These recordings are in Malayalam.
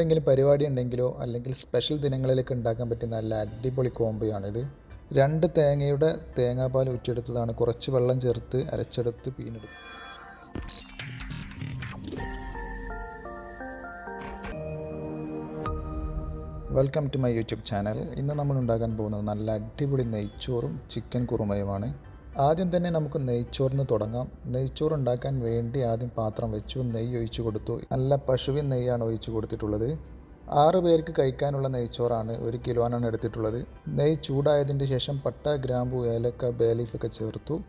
എന്തെങ്കിലും പരിപാടി ഉണ്ടെങ്കിലോ അല്ലെങ്കിൽ സ്പെഷ്യൽ ദിനങ്ങളിലൊക്കെ ഉണ്ടാക്കാൻ പറ്റിയ നല്ല അടിപൊളി കോമ്പയാണിത്. രണ്ട് തേങ്ങയുടെ തേങ്ങാപ്പാൽ ഊറ്റിയെടുത്തതാണ് കുറച്ച് വെള്ളം ചേർത്ത് അരച്ചെടുത്ത് പീനിടും welcome to my YouTube channel ഇന്ന് നമ്മൾ ഉണ്ടാക്കാൻ പോകുന്നത് നല്ല അടിപൊളി നെയ്ച്ചോറും ചിക്കൻ കുറുമയുമാണ്. ആദ്യം തന്നെ നമുക്ക് നെയ്ച്ചോറിന് തുടങ്ങാം. നെയ്ച്ചോറ് ഉണ്ടാക്കാൻ വേണ്ടി ആദ്യം പാത്രം വെച്ചു നെയ്യ് ഒഴിച്ചു കൊടുത്തു. നല്ല പശുവിൻ നെയ്യാണ് ഒഴിച്ചു കൊടുത്തിട്ടുള്ളത്. ആറ് പേർക്ക് കഴിക്കാനുള്ള നെയ്ച്ചോറാണ് ഒരു കിലോനാണ് എടുത്തിട്ടുള്ളത്. നെയ്യ് ചൂടായതിന്റെ ശേഷം പട്ട ഗ്രാമ്പു ഏലക്ക ബേലീഫൊക്കെ ചേർത്തു.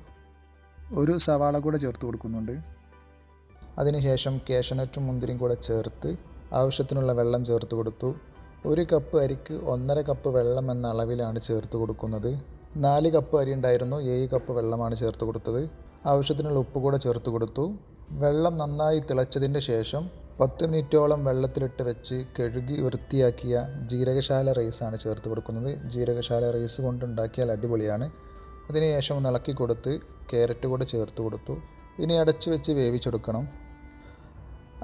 ഒരു സവാള കൂടെ ചേർത്ത് കൊടുക്കുന്നുണ്ട്. അതിനുശേഷം കേശനറ്റും മുന്തിരിയും കൂടെ ചേർത്ത് ആവശ്യത്തിനുള്ള വെള്ളം ചേർത്ത് കൊടുത്തു. ഒരു കപ്പ് അരിക്ക് ഒന്നര കപ്പ് വെള്ളം എന്ന അളവിലാണ് ചേർത്ത് കൊടുക്കുന്നത്. നാല് കപ്പ് അരി ഉണ്ടായിരുന്നു. ഏഴ് കപ്പ് വെള്ളമാണ് ചേർത്ത് കൊടുത്തത്. ആവശ്യത്തിനുള്ള ഉപ്പ് കൂടെ ചേർത്ത് കൊടുത്തു. വെള്ളം നന്നായി തിളച്ചതിന്റെ ശേഷം പത്ത് മിനിറ്റോളം വെള്ളത്തിലിട്ട് വെച്ച് കഴുകി വൃത്തിയാക്കിയ ജീരകശാല റൈസാണ് ചേർത്ത് കൊടുക്കുന്നത്. ജീരകശാല റൈസ് കൊണ്ടുണ്ടാക്കിയാൽ അടിപൊളിയാണ്. അതിനുശേഷം ഒന്ന് ഇളക്കി കൊടുത്ത് ക്യാരറ്റ് കൂടെ ചേർത്ത് കൊടുത്തു. ഇനി അടച്ചു വെച്ച് വേവിച്ചെടുക്കണം.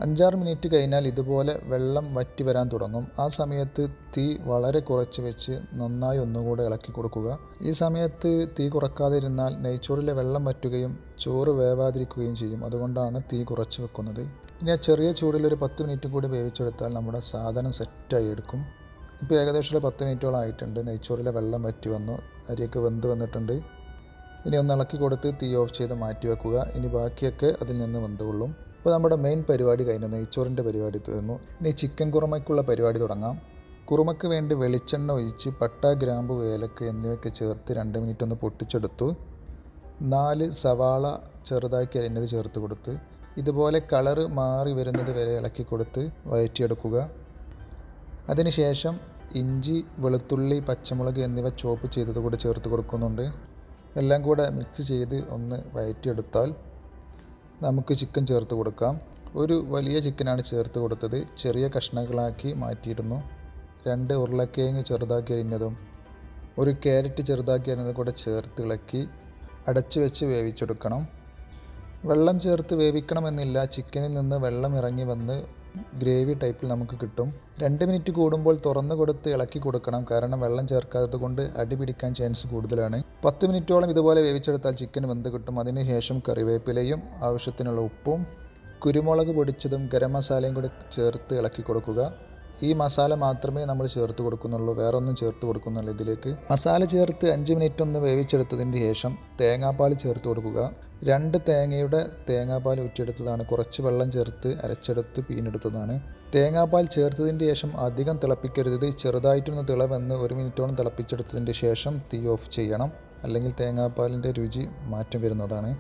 അഞ്ചാറ് മിനിറ്റ് കഴിഞ്ഞാൽ ഇതുപോലെ വെള്ളം വറ്റി വരാൻ തുടങ്ങും. ആ സമയത്ത് തീ വളരെ കുറച്ച് വെച്ച് നന്നായി ഒന്നുകൂടെ ഇളക്കി കൊടുക്കുക. ഈ സമയത്ത് തീ കുറക്കാതിരുന്നാൽ നെയ്ച്ചോറിലെ വെള്ളം വറ്റുകയും ചോറ് വേവാതിരിക്കുകയും ചെയ്യും. അതുകൊണ്ടാണ് തീ കുറച്ച് വെക്കുന്നത്. ഇനി ആ ചെറിയ ചൂടിൽ ഒരു പത്ത് മിനിറ്റ് കൂടി വേവിച്ചെടുത്താൽ നമ്മുടെ സാധനം സെറ്റായി എടുക്കും. ഇപ്പോൾ ഏകദേശം ഒരു പത്ത് മിനിറ്റോളം ആയിട്ടുണ്ട്. നെയ്ച്ചോറിലെ വെള്ളം വറ്റി വന്നു. അരിയൊക്കെ വെന്ത് വന്നിട്ടുണ്ട്. ഇനി ഒന്ന് ഇളക്കി കൊടുത്ത് തീ ഓഫ് ചെയ്ത് മാറ്റി വെക്കുക. ഇനി ബാക്കിയൊക്കെ അതിൽ നിന്ന് വെന്തുകൊള്ളും. അപ്പോൾ നമ്മുടെ മെയിൻ പരിപാടി കഴിഞ്ഞു. നെയ്ച്ചോറിന്റെ പരിപാടി തീർന്നു. ഇനി ചിക്കൻ കുറുമയ്ക്കുള്ള പരിപാടി തുടങ്ങാം. കുറുമയ്ക്ക് വേണ്ടി വെളിച്ചെണ്ണ ഒഴിച്ച് പട്ട ഗ്രാമ്പു ഏലക്ക എന്നിവയൊക്കെ ചേർത്ത് രണ്ട് മിനിറ്റ് ഒന്ന് പൊട്ടിച്ചെടുത്തു. നാല് സവാള ചെറുതാക്കി അരിഞ്ഞത് ചേർത്ത് കൊടുത്ത് ഇതുപോലെ കളറ് മാറി വരുന്നത് വരെ ഇളക്കി കൊടുത്ത് വയറ്റിയെടുക്കുക അതിനുശേഷം ഇഞ്ചി വെളുത്തുള്ളി പച്ചമുളക് എന്നിവ ചോപ്പ് ചെയ്തത് കൂടെ ചേർത്ത് കൊടുക്കുന്നുണ്ട്. എല്ലാം കൂടെ മിക്സ് ചെയ്ത് ഒന്ന് വയറ്റിയെടുത്താൽ നമുക്ക് ചിക്കൻ ചേർത്ത് കൊടുക്കാം. ഒരു വലിയ ചിക്കനാണ് ചേർത്ത് കൊടുത്തത്. ചെറിയ കഷ്ണങ്ങളാക്കി മാറ്റിയിരുന്നു രണ്ട് ഉരുളക്കിഴങ്ങ് ചെറുതാക്കി അരിഞ്ഞതും ഒരു ക്യാരറ്റ് ചെറുതാക്കി അരിഞ്ഞതും കൂടെ ചേർത്ത് ഇളക്കി അടച്ചു വെച്ച് വേവിച്ചെടുക്കണം. വെള്ളം ചേർത്ത് വേവിക്കണമെന്നില്ല. ചിക്കനിൽ നിന്ന് വെള്ളം ഇറങ്ങി വന്ന് ഗ്രേവി ടൈപ്പിൽ നമുക്ക് കിട്ടും. രണ്ട് മിനിറ്റ് കൂടുമ്പോൾ തുറന്നു കൊടുത്ത് ഇളക്കി കൊടുക്കണം. കാരണം വെള്ളം ചേർക്കാത്തത് കൊണ്ട് അടി പിടിക്കാൻ ചാൻസ് കൂടുതലാണ്. പത്ത് മിനിറ്റോളം ഇതുപോലെ വേവിച്ചെടുത്താൽ ചിക്കൻ വെന്ത് കിട്ടും. അതിനുശേഷം കറിവേപ്പിലയും ആവശ്യത്തിനുള്ള ഉപ്പും കുരുമുളക് പൊടിച്ചതും ഗരം മസാലയും കൂടി ചേർത്ത് ഇളക്കി കൊടുക്കുക. ഈ മസാല മാത്രമേ നമ്മൾ ചേർത്ത് കൊടുക്കുന്നുള്ളൂ. വേറെ ഒന്നും ചേർത്ത് കൊടുക്കുന്നുള്ളൂ ഇതിലേക്ക്. മസാല ചേർത്ത് അഞ്ച് മിനിറ്റ് ഒന്ന് വേവിച്ചെടുത്തതിന് ശേഷം തേങ്ങാപ്പാൽ ചേർത്ത് കൊടുക്കുക. രണ്ട് തേങ്ങയുടെ തേങ്ങാപ്പാൽ ഊറ്റിയെടുത്തതാണ് കുറച്ച് വെള്ളം ചേർത്ത് അരച്ചെടുത്ത് പീനെടുത്തതാണ്. തേങ്ങാപ്പാൽ ചേർത്തതിന് ശേഷം അധികം തിളപ്പിക്കരുത്. ചെറുതായിട്ടൊന്ന് തിളവെന്ന് ഒരു മിനിറ്റോളം തിളപ്പിച്ചെടുത്തതിന്റെ ശേഷം തീ ഓഫ് ചെയ്യണം. അല്ലെങ്കിൽ തേങ്ങാപ്പാലിന്റെ രുചി മാറ്റം വരുന്നതാണ്.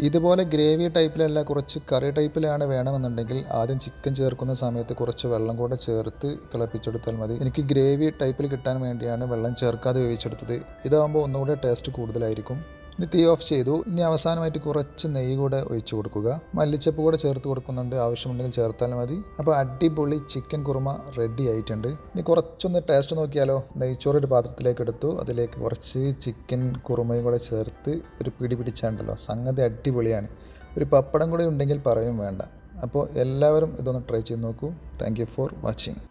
ഇതുപോലെ ഗ്രേവി ടൈപ്പിലല്ല കുറച്ച് കറി ടൈപ്പിലാണ് വേണമെന്നുണ്ടെങ്കിൽ ആദ്യം ചിക്കൻ ചേർക്കുന്ന സമയത്ത് കുറച്ച് വെള്ളം കൂടെ ചേർത്ത് തിളപ്പിച്ചെടുത്താൽ മതി. എനിക്ക് ഗ്രേവി ടൈപ്പിൽ കിട്ടാൻ വേണ്ടിയാണ് വെള്ളം ചേർക്കാതെ വേവിച്ചെടുത്തത്. ഇതാകുമ്പോൾ ഒന്നുകൂടെ ടേസ്റ്റ് കൂടുതലായിരിക്കും. ഇനി തീ ഓഫ് ചെയ്തു. ഇനി അവസാനമായിട്ട് കുറച്ച് നെയ്യ് കൂടെ ഒഴിച്ചു കൊടുക്കുക. മല്ലിച്ചപ്പ് കൂടെ ചേർത്ത് കൊടുക്കുന്നുണ്ട്. ആവശ്യമുണ്ടെങ്കിൽ ചേർത്താൽ മതി. അപ്പോൾ അടിപൊളി ചിക്കൻ കുറുമ റെഡി ആയിട്ടുണ്ട്. ഇനി കുറച്ചൊന്ന് ടേസ്റ്റ് നോക്കിയാലോ? നെയ്ച്ചോറ് ഒരു പാത്രത്തിലേക്ക് എടുത്തു. അതിലേക്ക് കുറച്ച് ചിക്കൻ കുറുമയും കൂടെ ചേർത്ത് ഒരു പിടി പിടിച്ചാണ്ടല്ലോ. സംഗതി അടിപൊളിയാണ്. ഒരു പപ്പടം കൂടെ ഉണ്ടെങ്കിൽ പറയും വേണ്ട. അപ്പോൾ എല്ലാവരും ഇതൊന്ന് ട്രൈ ചെയ്ത് നോക്കൂ. Thank for watching